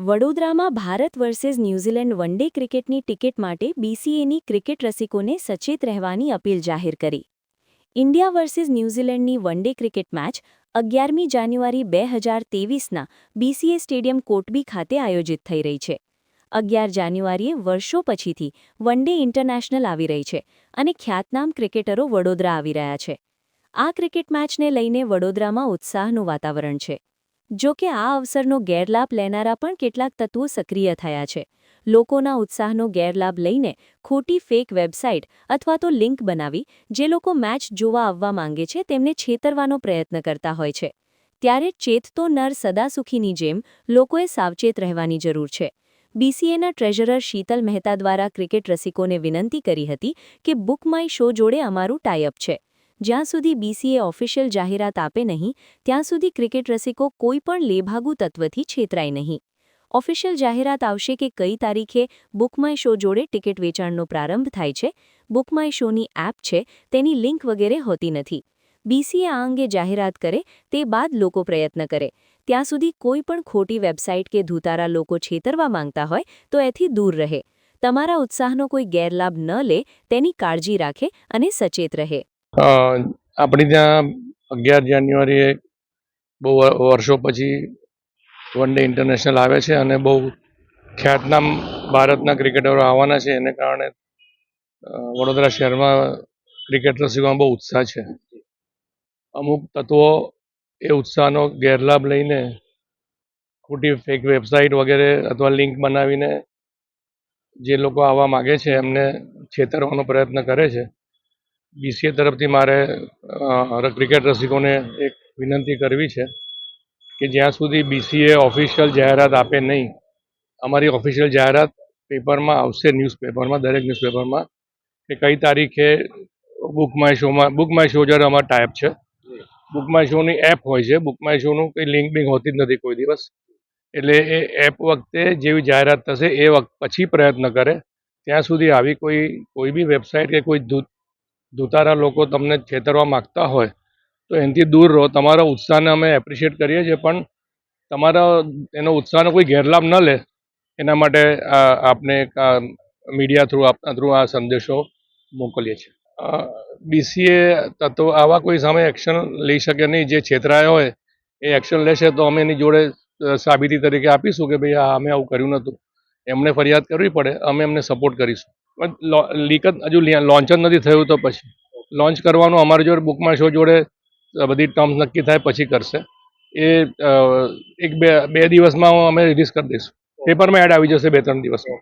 વડોદરામાં Bharat versus New Zealand one day ક્રિકેટની ticket માટે બીસીએની ક્રિકેટ રસિકોને સચેત રહેવાની અપીલ જાહેર કરી. ઇન્ડિયા વર્સેસ ન્યૂઝીલેન્ડની વનડે ક્રિકેટ મેચ અગિયારમી જાન્યુઆરી બે હજાર તેવીસના બીસીએ સ્ટેડિયમ કોટબી ખાતે આયોજિત થઈ રહી છે. અગિયાર જાન્યુઆરીએ વર્ષો પછીથી વન ડે ઇન્ટરનેશનલ આવી રહી છે અને ખ્યાતનામ ક્રિકેટરો વડોદરા આવી રહ્યા છે. આ ક્રિકેટ મેચને લઈને વડોદરામાં ઉત્સાહનું વાતાવરણ છે. જો કે આ અવસરનો ગેરલાભ લેનારા પણ કેટલાક તત્વો સક્રિય થયા છે. લોકોના ઉત્સાહનો ગેરલાભ લઈને ખોટી ફેક વેબસાઇટ અથવા તો લિંક બનાવી, જે લોકો મેચ જોવા આવવા માંગે છે, તેમને છેતરવાનો પ્રયત્ન કરતા હોય છે. ત્યારે ચેતતો નર સદાસુખીની જેમ લોકોએ સાવચેત રહેવાની જરૂર છે. બીસીએના ટ્રેઝરર શીતલ મહેતા દ્વારા ક્રિકેટ રસિકોને વિનંતી કરી હતી કે બુક માય શો જોડે અમારું ટાઈઅપ છે. જ્યાં સુધી બીસીએ ઓફિશિયલ જાહેરાત આપે નહીં, ત્યાં સુધી ક્રિકેટ રસિકો કોઈ પણ લેભાગુ તત્વથી છેતરાય નહીં. ઓફિશિયલ જાહેરાત આવશે કે કઈ તારીખે બુકમાય શો જોડે ટિકિટ વેચાણનો પ્રારંભ થાય છે, બુકમાય શોની એપ છે, તેની લિંક વગેરે હોતી નથી. બીસીએ આ અંગે જાહેરાત કરે, તે બાદ લોકો પ્રયત્ન કરે. ત્યાં સુધી કોઈ પણ ખોટી વેબસાઇટ કે ધૂતારા લોકો છેતરવા માંગતા હોય, તો એથી દૂર રહે. તમારા ઉત્સાહનો કોઈ ગેરલાભ ન લે, તેની કાળજી રાખે અને સચેત રહે. આપણી ત્યાં અગિયાર જાન્યુઆરીએ બહુ વર્ષો પછી વન ડે ઇન્ટરનેશનલ આવે છે અને બહુ ખ્યાતનામ ભારતના ક્રિકેટરો આવવાના છે. એને કારણે વડોદરા શહેરમાં ક્રિકેટ રસિકોમાં બહુ ઉત્સાહ છે. અમુક તત્વો એ ઉત્સાહનો ગેરલાભ લઈને ખોટી ફેક વેબસાઇટ વગેરે અથવા લિંક બનાવીને જે લોકો આવવા માગે છે એમને છેતરવાનો પ્રયત્ન કરે છે. બીસીએ તરફથી મારે ક્રિકેટ રસિકોને એક વિનંતી કરવી છે કે જ્યાં સુધી બીસીએ ઓફિશિયલ જાહેરાત આપે નહીં, અમારી ઓફિશિયલ જાહેરાત પેપરમાં આવશે ન્યૂઝપેપરમાં દરેક ન્યૂઝપેપરમાં કે કઈ તારીખે બુક માય શોમાં બુક માય શો જ્યારે અમારા ટાઈપ છે, બુક માય શોની એપ હોય છે, બુક માય શોનું કંઈ લિંક બિંક હોતી જ નથી કોઈ દિવસ, એટલે એ એપ વખતે જેવી જાહેરાત થશે એ વખત પછી પ્રયત્ન કરે, ત્યાં સુધી આવી કોઈ કોઈ બી વેબસાઇટ કે કોઈ ધૂતારા લોકો તમને છેતરવા માગતા હોય, તો એનાથી દૂર રહો. તમારા ઉત્સાહને અમે એપ્રિશિએટ કરીએ છીએ, પણ તમારા એનો ઉત્સાહનો કોઈ ગેરલાભ ન લે. એના માટે આપને મીડિયા થ્રુ આપના થ્રુ આ સંદેશો મોકલીએ છીએ. બીસીએ તત્વો આવા કોઈ સામે એક્શન લઈ શકે નહીં. જે છેતરાયા હોય, એ એક્શન લેશે તો અમે એની જોડે સાબિતી તરીકે આપીશું કે ભાઈ આ અમે આવું કર્યું નહોતું એમને ફરિયાદ કરવી પડે. અમે એમને સપોર્ટ કરીશું. લીક જ હજુ લોન્ચ જ નથી થયું તો પછી. લોન્ચ કરવાનું અમારી જોડે બુકમાં શો જોડે બધી ટર્મ્સ નક્કી થાય, પછી કરશે. એ એક બે બે દિવસમાં અમે રિલીઝ કરી દઈશું. પેપરમાં એડ આવી જશે બે ત્રણ દિવસમાં.